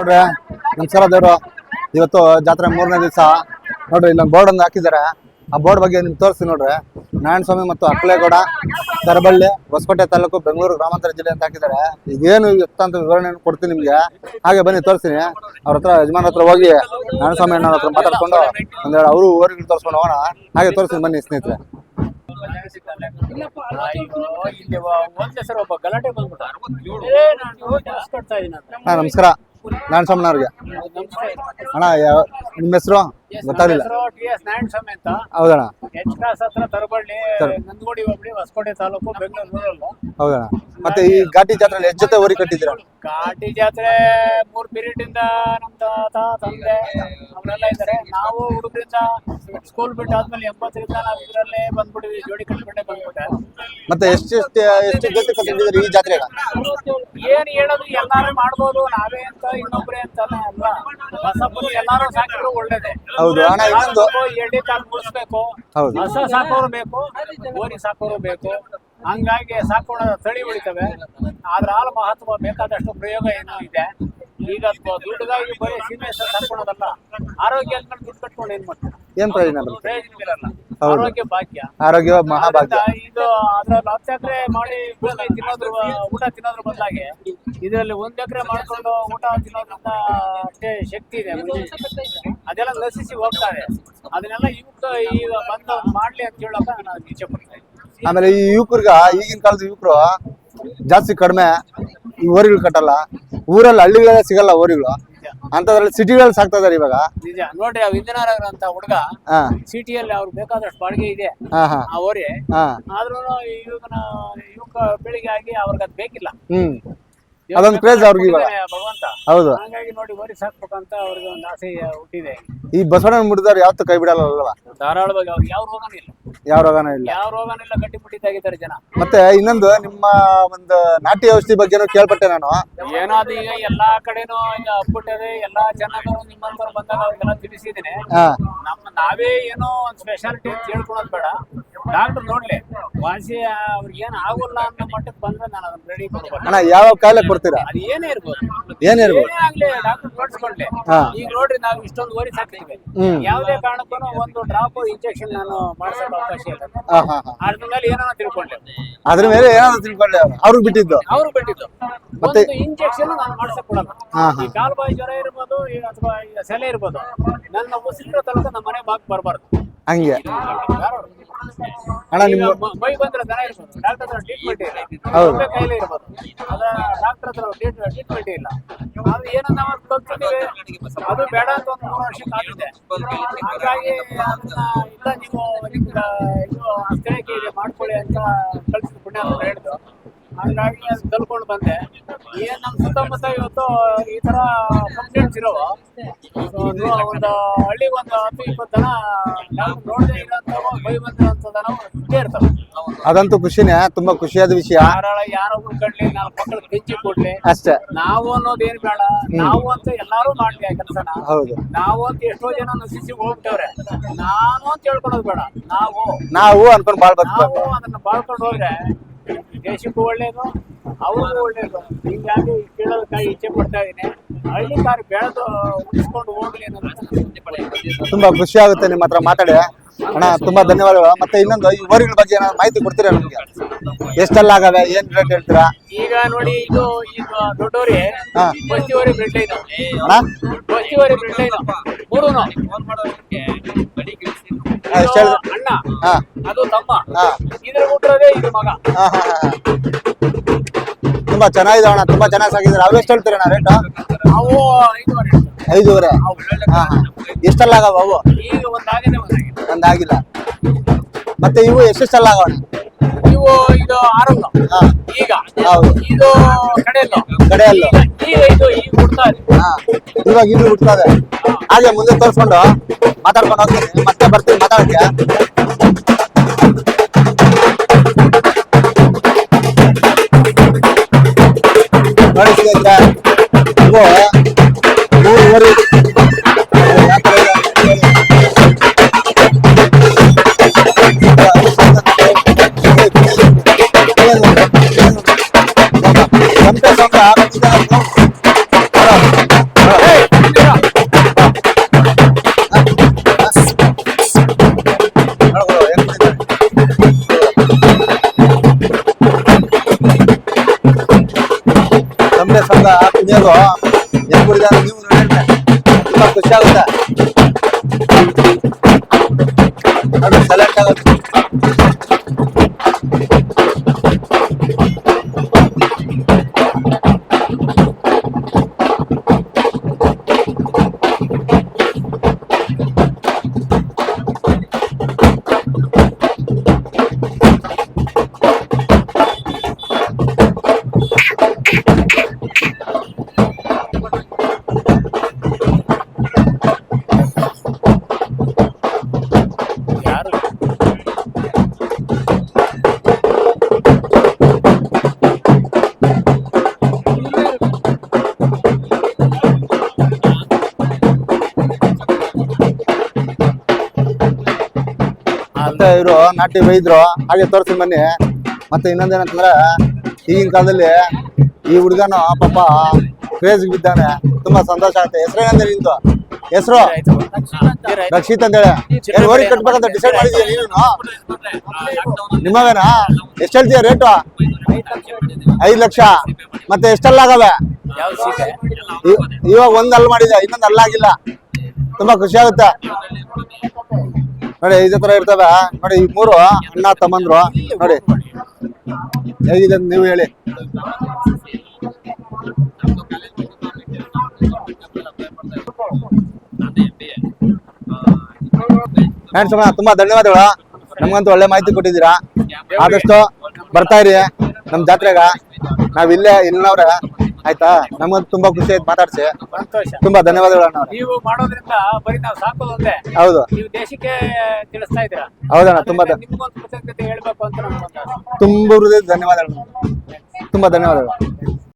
ನೋಡ್ರಿ ನಮಸ್ಕಾರ ದೇವ್ರು ಇವತ್ತು ಜಾತ್ರೆ ಮೂರನೇ ದಿವಸ. ನೋಡ್ರಿ ಇಲ್ಲೊಂದು ಬೋರ್ಡ್ ಒಂದು ಹಾಕಿದ್ದಾರೆ. ಆ ಬೋರ್ಡ್ ಬಗ್ಗೆ ನಿಮ್ಗೆ ತೋರಿಸ್ತೀನಿ ನೋಡ್ರಿ. ನಾರಾಯಣ ಸ್ವಾಮಿ ಮತ್ತು ಅಕ್ಕಲೇಗೌಡ ತರಬಳ್ಳಿ ಹೊಸಕೋಟೆ ತಾಲೂಕು ಬೆಂಗಳೂರು ಗ್ರಾಮಾಂತರ ಜಿಲ್ಲೆ ಅಂತ ಹಾಕಿದ್ದಾರೆ. ಈಗೇನು ಎತ್ತ ಅಂತ ವಿವರಣೆ ಕೊಡ್ತೀನಿ ನಿಮಗೆ. ಹಾಗೆ ಬನ್ನಿ ತೋರಿಸ್ತೀನಿ. ಅವ್ರ ಹತ್ರ ಯಜಮಾನ್ ಹತ್ರ ಹೋಗಿ ನಾರಾಯಣ ಸ್ವಾಮಿ ಅಣ್ಣ ಹತ್ರ ಮಾತಾಡ್ಕೊಂಡು ಒಂದೆರಡು ಅವರು ಊರಿಗೆ ತೋರಿಸ್ಕೊಂಡು ಹೋಗೋಣ. ಹಾಗೆ ತೋರಿಸ್ತೀನಿ ಬನ್ನಿ ಸ್ನೇಹಿತರೆ. ಅಯ್ಯೋ, ನಾನು ನಮಸ್ತೆ. ಅಣ್ಣ ಯಾವ- ನಿಮ್ಮ ಹೆಸರು? ಗೊತ್ತಾಗಲಿಲ್ಲ. ಅಂತ. ಹೌದಣ್ಣ. ಹೌದಣ್ಣ. ಮತ್ತೆ ಈ ಘಾಟಿ ಜಾತ್ರೆ ಎಷ್ಟು ಜೊತೆ ಊರಿ ಕಟ್ಟಿದ್ದೀರಾ? ಘಾಟಿ ಜಾತ್ರೆ ಮೂರ್ ಪೀರಿಯಡ್ ಇಂದ ನಮ್ ತಾತ ತಂದೆ ಅವರೆಲ್ಲ ಇದ್ದಾರೆ. ನಾವು ಹುಡುಗರಿಂದ ಸ್ಕೂಲ್ ಬಿಟ್ಟು ಆದ್ಮೇಲೆ ಎಂಬತ್ತರಿಂದ ನಾವು ಇದರಲ್ಲೇ ಬಂದ್ಬಿಟ್ಟಿದ್ವಿ ಜೋಡಿ ಕಟ್ಕೊಂಡೇ ಬಂದ್ಬಿಟ್ಟೆ. ಮತ್ತೆ ಎಷ್ಟು ಎಷ್ಟು ಎಷ್ಟು ಜೊತೆ ಕಟ್ಟಿದ್ದೀರಿ ಈ ಜಾತ್ರೆ ಏನ್ ಹೇಳೋದು ಎಲ್ಲಾರು ಮಾಡ್ಬೋದು ನಾವೇ ಅಂತ ಇನ್ನೊಬ್ರೆ ಅಂತ ಅಲ್ಲ. ಹೊಸಬ್ಬರು ಎಲ್ಲಾರು ಸಾಕಿದ್ರು ಒಳ್ಳೇದೇ. ಹೌದು ಅಣ್ಣ ಇನ್ನೊಂದು ಎಣ್ಣೆ ಕಾಲ್ ಮುಡಿಸ್ಬೇಕು. ಹಸ ಸಾಕೋರು ಬೇಕು ಓರಿ ಸಾಕೋರು ಬೇಕು. ಹಂಗಾಗಿ ಸಾಕೋಣ ತಳಿ ಉಳಿತವೆ. ಅದ್ರ ಹಾಲು ಮಹತ್ವ ಬೇಕಾದಷ್ಟು ಪ್ರಯೋಗ ಏನೋ ಇದೆ. ಈಗ ದು- ದುಡ್ಡುಗಾಗಿ ಬರೀ ಸೀಮೆ ಸಾಕೋಣದಲ್ಲ ಆರೋಗ್ಯ ಅಂದ್ಕೊಂಡು ದುಡ್ಡು ಕಟ್ಕೊಂಡು ಏನ್ ಮಾಡ್ತಾರೆ? ಏನ್ ಪ್ರಯೋಜನ ಬರುತ್ತೆ? ಪ್ರಯೋಜನವಿರಲ್ಲ ಹೌದು. ಆರೋಗ್ಯ ಭಾಗ್ಯ. ಆರೋಗ್ಯ ಮಹಾಭಾಗ್ಯ. ಅದರಿಂದ ಇದು ಅದ್ರಲ್ಲಿ ಹತ್ತು ಎಕರೆ ಮಾಡಿ ತಿನ್ನೋದ್ರು ತಿನ್ನೋದ್ರ ಊಟ ತಿನ್ನೋದ್ರ ಬದಲಾಗಿ ಇದರಲ್ಲಿ ಒಂದ್ ಎಕರೆ ಮಾಡ್ಕೊಂಡು ಊಟ ತಿನ್ನೋದ್ರಿಂದ ಅಷ್ಟೇ ಶಕ್ತಿ ಇದೆ. ಮನುಷ್ಯನಿಗೆ. ಅದೆಲ್ಲ ನಶಿಸಿ ಹೋಗ್ತಾರೆ. ಅದನ್ನೆಲ್ಲ ಯುವಕ ಈಗ ಬಂದು ಮಾಡ್ಲಿ ಅಂತ ಹೇಳೋಕ ನಾನು ಇಚ್ಛೆ ಪಡ್ತೀನಿ ಆಮೇಲೆ ಈ ಯುವಕರ್ಗ ಈಗಿನ ಕಾಲದ ಯುವಕರು ಜಾಸ್ತಿ ಕಡಿಮೆ ಓರಿಗಳು ಕಟ್ಟಲ್ಲ. ಊರಲ್ಲಿ ಹಳ್ಳಿಗಳೇ ಸಿಗಲ್ಲ ಓರಿಗಳು ಅಂತದ್ರಲ್ಲಿ ಸಿಟಿಗಳಲ್ಲಿ ಸಾಕ್ತಾ ಇದಾರೆ ಇವಾಗ. ನಿಜ. ನೋಡ್ರಿ ಅವ್ ಇಂದಿನಾರ ಅಂತ ಹುಡುಗ ಹಾ. ಸಿಟಿಯಲ್ಲಿ ಅವ್ರು ಬೇಕಾದಷ್ಟು ಬಾಡಿಗೆ ಇದೆ. ಹಾ ಹಾ. ಆ ಓರಿ ಹಾ. ಆದ್ರೂ ಯುವಕನ ಯುವಕ ಬೆಳಿಗ್ಗೆ ಆಗಿ ಅವ್ರಿಗೆ ಅದ್ ಬೇಕಿಲ್ಲ. ಹ್ಮ್. ಅದೊಂದು ಕ್ರೇಜ್ ಅವ್ರಿಗೆ ಇವಾಗ. ಭಗವಂತ. ಹೌದು. ಹಾಗಾಗಿ ನೋಡಿ ಓರಿ ಸಾಕ್ಬೇಕಂತ ಅವ್ರಿಗೆ ಒಂದು ಆಸೆ ಹುಟ್ಟಿದೆ. ಈ ಬಸವಣ್ಣ ಮುಡಿದವ್ರು ಯಾವತ್ತೂ ಕೈ ಬಿಡಲ್ಲ ಅಲ್ವಾ ಧಾರಾಳವಾಗಿ ಅವ್ರಿಗೆ ಯಾವ ರೋಗನೂ ಇಲ್ಲ ಯಾವ ರೋಗನೂ ಇಲ್ಲ. ಯಾವ ರೋಗನೂ ಇಲ್ಲ ಗಟ್ಟಿಮುಟ್ಟಿದ್ದಾಗಿದ್ದಾರೆ ಜನ. ಮತ್ತೆ ಇನ್ನೊಂದು ನಿಮ್ಮ ಒಂದು ನಾಟಿ ಔಷಧಿ ಬಗ್ಗೆನೂ ಕೇಳ್ಪಟ್ಟೆ ನಾನು. ಏನೋ ಅದು ಈಗ ಎಲ್ಲಾ ಕಡೆನೂ ಈಗ ಅಪ್ಪುಟ್ಟದೆ ಎಲ್ಲಾ ಜನಗಳು ನಿಮ್ಮಂತವ್ರು ಬಂದಾಗ ಅವ್ರಿಗೆಲ್ಲ ತಿಳಿಸಿದ್ದೀನಿ. ಹಾ. ನಮ್ಮ ನಾವೇ ಏನೋ ಒಂದು ಸ್ಪೆಷಾಲಿಟಿ ಅಂತ ಹೇಳ್ಕೊಳೋದು ಬೇಡ. ಡಾಕ್ಟರ್ ನೋಡ್ಲಿ ವಾಸಿ ಅವ್ರಿಗೆ ಏನ್ ಆಗೋಲ್ಲ ಅನ್ನೋ ಮಟ್ಟಕ್ಕೆ ಬಂದ್ರೆ ನಾನು ಅದನ್ನ ರೆಡಿ ಅಣ್ಣ ಯಾವ ಕಾಯಿಲೆ ಕೊಡ್ತೀರಾ ಅದು ಏನೇ ಇರ್ಬೋದು. ಏನೇ ಇರ್ಬೋದು. ಏನೇ ಆಗ್ಲಿ ಡಾಕ್ಟರ್ ನೋಡ್ಸ್ಕೊಂಡ್ಲಿ ಹಾ. ಈಗ ನೋಡ್ರಿ ನಾವು ಇಷ್ಟೊಂದು ಓರಿ ಸಾಕ್ತೀವಿ. ಹ್ಮ್. ಯಾವುದೇ ಕಾರಣಕ್ಕೂ ಒಂದು ಡ್ರಾಪ್ ಇಂಜೆಕ್ಷನ್ ನಾನು ಮಾಡ್ಸೋಕೆ ಅವಕಾಶ ಇಲ್ಲ. ಹಾ ಹಾ ಹಾ. ಅದ್ರ ಮೇಲೆ ಏನೋ ತಿಳ್ಕೊಂಡೆ ಅದ್ರ ಮೇಲೆ ಏನಾದ್ರು ತಿಳ್ಕೊಳ್ಳಿ ಅವ್ರು? ಅವ್ರಿಗೆ ಬಿಟ್ಟಿದ್ದು? ಅವ್ರು ಬಿಟ್ಟಿದ್ದು. ಮತ್ತೆ- ಒಂದು ಇಂಜೆಕ್ಷನ್ ನಾನು ಮಾಡ್ಸಕ್ ಕೊಡಲ್ಲ. ಹಾ, ಹಾ. ಈ ಕಾಲ್ಬಾಯಿ ಜ್ವರ ಇರ್ಬೋದು ಈ ಅಥವಾ ಈ ಸೆಲೆ ಇರ್ಬೋದು ನನ್ನ ಉಸಿರಿರೋ ತನಕ ನಮ್ಮ ಮನೆ ಬಾಕ್ ಬರಬಾರ್ದು. ಹಂಗೆ. ಅಣ್ಣ ನಿಮ್ಮ ಮೈ ಬಂದ್ರೆ ದನ ಇರ್ಬೋದು. ಡಾಕ್ಟರ್ ಹತ್ರ ಟ್ರೀಟ್ಮೆಂಟ್ ಇಲ್ಲ. ಹೌದು. ಒಬ್ಬೇ ಕಾಯಿಲೆ ಇರ್ಬೋದು. ಅದ್ರ ಡಾಕ್ಟರ್ ಹತ್ರ ಟ್ರೀಟ್ಮೆಂಟ್ ಇಲ್ಲ. ಅದು ಏನೋ ನಾವು ಕಲ್ತಿದ್ದೀವಿ ಅದು ಬೇಡ ಅಂತ ಒಂದು ಮೂರು ಆಗಿದೆ. ಹಾಗಾಗಿ ಅದನ್ನ ಇಲ್ಲ ನೀವು ನಿಮ್ಗೆ ಇದು ಅಸ್ಥಿರಕ್ಕೆ ಇದೆ ಮಾಡ್ಕೊಳ್ಳಿ ಅಂತ ಕಳ್ಸಿದ ಪುಣ್ಯ ಅಂತ ಹೇಳಿದ್ರು. ಹಂಗಾಗಿ ಅದು ಕಲ್ಕೊಂಡು ಬಂದೆ. ಏನ್ ನಮ್ಮ ಸುತ್ತಮುತ್ತ ಇವತ್ತು ಈ ತರ ಫಂಕ್ಷನ್ಸ್ ಇರೋ ಒಂದು ಹಳ್ಳಿ ಒಂದು ಹತ್ತು ಇಪ್ಪತ್ತು ಜನ ನಾವು ನೋಡದೆ ಇರೋಂಥವು ಬೈ ಬಂದಿರೋಂಥದ್ದನ ಇದ್ದೇ ಇರ್ತವೆ. ಅದಂತೂ ಖುಷಿನೇ ತುಂಬಾ ಖುಷಿಯಾದ ವಿಷಯ. ಯಾರೊಬ್ರು ಯಾರೋ ಕಡ್ಲಿ ನಾಲ್ಕು ಮಕ್ಕಳು ಬೆಂಚಿ ಕೊಡ್ಲಿ. ಅಷ್ಟೇ. ನಾವು ಅನ್ನೋದು ಏನ್ ಬೇಡ. ನಾವು ಅಂತ ಎಲ್ಲಾರು ಮಾಡ್ಲಿ ಆ ಕೆಲಸನ. ಹೌದು. ನಾವು ಅಂತ ಎಷ್ಟೋ ಜನ ನಶಿಸಿ ಹೋಗ್ತವ್ರೆ ನಾನು ಅಂತ ಹೇಳ್ಕೊಳೋದು ಬೇಡ. ನಾವು. ನಾವು ಅನ್ಕೊಂಡು ಬಾಳ್ ನಾವು ಅದನ್ನ ಬಾಳ್ಕೊಂಡು ಹೋದ್ರೆ ದೇಶಕ್ಕೂ ಒಳ್ಳೇದು ಅವ್ರಿಗೂ ಒಳ್ಳೇದು. ಹಿಂಗಾಗಿ ಕೇಳೋದಕ್ಕಾಗಿ ಇಚ್ಛೆ ಪಡ್ತಾ ಇದ್ದೀನಿ. ಹಳ್ಳಿ ಕಾರ್ ಬೆಳೆದು ಉಳಿಸ್ಕೊಂಡು ಹೋಗ್ಲಿ ಅನ್ನೋದು ತುಂಬಾ ಖುಷಿ ಆಗುತ್ತೆ ನಿಮ್ಮ ಹತ್ರ ಮಾತಾಡಿ. ಅಣ್ಣ ತುಂಬಾ ಧನ್ಯವಾದಗಳು. ಮತ್ತೆ ಇನ್ನೊಂದು ಈ ಊರುಗಳ ಬಗ್ಗೆ ಏನಾದ್ರು ಮಾಹಿತಿ ಕೊಡ್ತೀರಾ ನಮ್ಗೆ? ಎಷ್ಟೆಲ್ಲ ಆಗವೆ ಏನ್ ರೇಟ್ ಹೇಳ್ತೀರಾ? ಈಗ ನೋಡಿ ಇದು ಈಗ ದೊಡ್ಡವರಿ ಹಾ. ಬಸ್ತಿವರಿ ಬ್ರೆಡ್ ಲೈನ್ ಅಣ್ಣ? ಬಸ್ತಿವರಿ ಬ್ರೆಡ್ ಲೈನ್ ಮೂರುನು. ಹಾ, ಎಷ್ಟು ಹೇಳಿದ್ರು? ಅದು ತಮ್ಮ. ಇದ್ರ ಹುಟ್ಟಿರೋದೇ ಇದು ಮಗ. ಹಾ ಹಾ ಹಾ. ತುಂಬಾ ಚೆನ್ನಾಗಿದೆ ಅಣ್ಣ ತುಂಬಾ ಚೆನ್ನಾಗಿ ಸಾಕಿದ್ರೆ ಅವು ಎಷ್ಟು ಹೇಳ್ತೀರಣ್ಣ ರೇಟ್ ಅವು ಐದುವರೆ ಐದೂವರೆ? ಹಾ ಹಾ. ಎಷ್ಟೆಲ್ಲ ಆಗವ ಅವು? ಈಗ ಒಂದಾಗಿದೆ ಒಂದಾಗಿದೆ ಒಂದಾಗಿಲ್ಲ. ಮತ್ತೆ ಇವು ಎಷ್ಟೆಷ್ಟಲ್ಲ ಆಗೋಣ ಇವು ಇದು ಆರಲ್ಲ. ಹಾ. ಈಗ. ಹೌದು. ಇದು ಕಡೆಯಲ್ಲ. ಕಡೆಯಲ್ಲ. ಈಗ ಇದು ಈಗ ಹುಡ್ತಾ ಇದೆ. ಹಾ. ಇವಾಗ ಇಲ್ಲಿ ಹುಡ್ತದೆ ಹಾಗೆ ಮುಂದೆ ತೋರಿಸ್ಕೊಂಡು ಮಾತಾಡ್ಕೊಂಡು ಹೋಗ್ತೀನಿ. ಮತ್ತೆ ಬರ್ತೀನಿ ಮಾತಾಡಕ್ಕೆ. ನೋಡಿ ಸ್ನೇಹಿತರೆ ಇವು ಮೂರುವರೆ ಸಂತೆ ಸಂಘ ಹದಿನೈದು ಹೆಂಗ್ ಕುಡಿದ ನೀವು ನೋಡಿದ್ರೆ ತುಂಬಾ ಖುಷಿ ಆಗುತ್ತೆ. ಮತ್ತೆ ಇವರು ನಾಟಿ ಬೈದ್ರು, ಹಾಗೆ ತೋರಿಸಿ ಬನ್ನಿ. ಮತ್ತೆ ಇನ್ನೊಂದೇನಂತಂದ್ರೆ ಈಗಿನ ಕಾಲದಲ್ಲಿ ಈ ಹುಡುಗನ ಪಾಪ ಕ್ರೇಜ್ ಬಿದ್ದಾನೆ. ತುಂಬಾ ಸಂತೋಷ ಆಗುತ್ತೆ. ಹೆಸರೇನಂದ್ರೆ ನಿಂದು? ಹೆಸರು? ಆಯ್ತು ರಕ್ಷಿತ್ ಅಂತ ಹೇಳಿ. ಕಟ್ಬೇಕಂತ ಡಿಸೈಡ್ ಮಾಡಿದೀನಿ ನೀನು? ನಿಮಗೇನಾ ಎಷ್ಟು ಹೇಳ್ತೀಯ ರೇಟು ಐದು ಲಕ್ಷ. ಮತ್ತೆ ಎಷ್ಟೆಲ್ಲ ಆಗವೆ? ಯಾವ ಇವಾಗ ಒಂದ್ ಅಲ್ ಮಾಡಿದೆ, ಇನ್ನೊಂದು ಅಲ್ಲಾಗಿಲ್ಲ ತುಂಬಾ ಖುಷಿ ಆಗುತ್ತೆ. ನೋಡಿ, ಇದೇ ತರ ಇರ್ತವೆ ನೋಡಿ, ಈ ಮೂರು ಅಣ್ಣ, ತಮ್ಮಂದ್ರು. ನೋಡಿ. ಹೇಗಿದೆ ನೀವು ಹೇಳಿ. ಫ್ರೆಂಡ್ಸ್ ತುಂಬಾ ಧನ್ಯವಾದಗಳು. ನಮ್ಗಂತೂ ಒಳ್ಳೆ ಮಾಹಿತಿ ಕೊಟ್ಟಿದ್ದೀರಾ. ಆದಷ್ಟು ಬರ್ತಾ ಇರಿ. ನಮ್ ಜಾತ್ರೆಗ. ನಾವ್ ಇಲ್ಲೇ ಆಯ್ತಾ? ನಮಗಂತ ತುಂಬಾ ಖುಷಿ ಆಯ್ತು ಮಾತಾಡ್ಸಿ. ಸಂತೋಷ. ತುಂಬಾ ಧನ್ಯವಾದಗಳು ಅಣ್ಣವ್ರೆ ನೀವು ಮಾಡೋದ್ರಿಂದ ಬರೀ ನಾವು ಸಾಕೋದು ಒಂದೇ ಹೌದು. ನೀವು ದೇಶಕ್ಕೆ ತಿಳಿಸ್ತಾ ಇದ್ದೀರಾ? ಹೌದಣ್ಣ ತುಂಬಾ ಧ- ನಿಮ್ಗೊಂದು ಕೃತಜ್ಞತೆ ಹೇಳ್ಬೇಕು ಅಂತ ನಮ್ಗೊಂದು ಆಸೆ. ತುಂಬ ಹೃದಯದ ಧನ್ಯವಾದಗಳು ತುಂಬಾ ಧನ್ಯವಾದಗಳು.